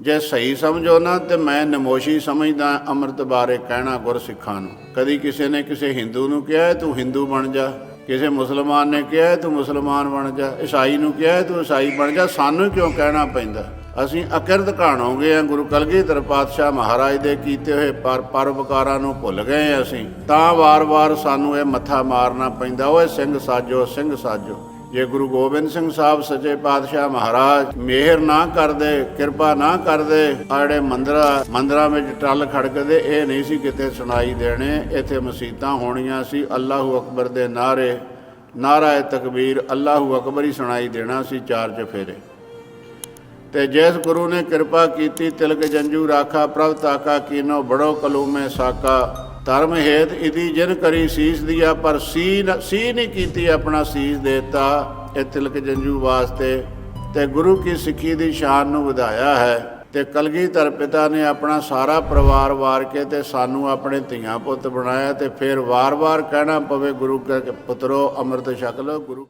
ਜੇ ਸਹੀ ਸਮਝੋ ਨਾ ਤੇ ਮੈਂ ਨਮੋਸ਼ੀ ਸਮਝਦਾ ਅੰਮ੍ਰਿਤ ਬਾਰੇ ਕਹਿਣਾ ਗੁਰਸਿੱਖਾਂ ਨੂੰ। ਕਦੀ ਕਿਸੇ ਨੇ ਕਿਸੇ ਹਿੰਦੂ ਨੂੰ ਕਿਹਾ ਤੂੰ ਹਿੰਦੂ ਬਣ ਜਾ। ਕਿਸੇ ਮੁਸਲਮਾਨ ਨੇ ਕਿਹਾ ਹੈ, ਤੂੰ ਮੁਸਲਮਾਨ ਬਣ ਜਾ। ਈਸਾਈ ਨੂੰ ਕਿਹਾ ਤੂੰ ਈਸਾਈ ਬਣ ਜਾ। ਸਾਨੂੰ ਕਿਉਂ ਕਹਿਣਾ ਪੈਂਦਾ? ਅਸੀਂ ਅਕਿਰਤ ਘਾਣੋਗੇ ਆ ਗੁਰੂ ਕਲਗੀਧਰ ਪਾਤਸ਼ਾਹ ਮਹਾਰਾਜ ਦੇ ਕੀਤੇ ਹੋਏ ਪਰ ਪਰਉਪਕਾਰਾਂ ਨੂੰ ਭੁੱਲ ਗਏ ਅਸੀਂ। ਤਾਂ ਵਾਰ-ਵਾਰ ਸਾਨੂੰ ਇਹ ਮੱਥਾ ਮਾਰਨਾ ਪੈਂਦਾ ਓਏ ਸਿੰਘ ਸਾਜੋ ਸਿੰਘ ਸਾਜੋ। ਜੇ ਗੁਰੂ ਗੋਬਿੰਦ ਸਿੰਘ ਸਾਹਿਬ ਸੱਚੇ ਪਾਤਸ਼ਾਹ ਮਹਾਰਾਜ ਮਿਹਰ ਨਾ ਕਰਦੇ, ਕਿਰਪਾ ਨਾ ਕਰਦੇ ਆੜੇ ਮੰਦਰਾ, ਮੰਦਰਾਂ ਵਿੱਚ ਟੱਲ ਖੜਕਦੇ, ਇਹ ਨਹੀਂ ਸੀ ਕਿਤੇ ਸੁਣਾਈ ਦੇਣੇ। ਇੱਥੇ ਮਸੀਤਾਂ ਹੋਣੀਆਂ ਸੀ, ਅੱਲਾਹੂ ਅਕਬਰ ਦੇ ਨਾਰੇ ਨਾਰਾ ਤਕਬੀਰ, ਅੱਲਾਹੂ ਅਕਬਰ ਹੀ ਸੁਣਾਈ ਦੇਣਾ ਸੀ ਚਾਰ ਚਫੇਰੇ। ਤੇ ਜਿਸ ਗੁਰੂ ਨੇ ਕਿਰਪਾ ਕੀਤੀ, ਤਿਲਕ ਜੰਜੂ ਰਾਖਾ ਪ੍ਰਭ ਤਾਕਾ ਕੀਨੋ ਬੜੋ ਕਲੂਮੇ ਸਾਕਾ। ਧਰਮ ਹੇਤ ਇਦੀ ਜਿਨ ਕਰੀ ਸੀਸ ਦਿਆ, ਪਰ ਸੀ ਨ- ਸੀ ਨਹੀਂ ਕੀਤੀ ਆਪਣਾ ਸੀਸ ਦੇਤਾ ਇਹ ਤਿਲਕ ਜੰਜੂ ਵਾਸਤੇ। ਤੇ ਗੁਰੂ ਕੀ ਸਿੱਖੀ ਦੀ ਸ਼ਾਨ ਨੂੰ ਵਧਾਇਆ ਹੈ। ਤੇ ਕਲਗੀਧਰ ਪਿਤਾ ਨੇ ਆਪਣਾ ਸਾਰਾ ਪਰਿਵਾਰ ਵਾਰ ਕੇ ਤੇ ਸਾਨੂੰ ਆਪਣੇ ਧੀਆਂ ਪੁੱਤ ਬਣਾਇਆ ਤੇ ਫਿਰ ਵਾਰ-ਵਾਰ ਕਹਿਣਾ ਪਵੇ ਗੁਰੂ ਕੇ ਪੁੱਤਰੋ, ਅੰਮ੍ਰਿਤ ਛਕ ਲਓ, ਗੁਰੂ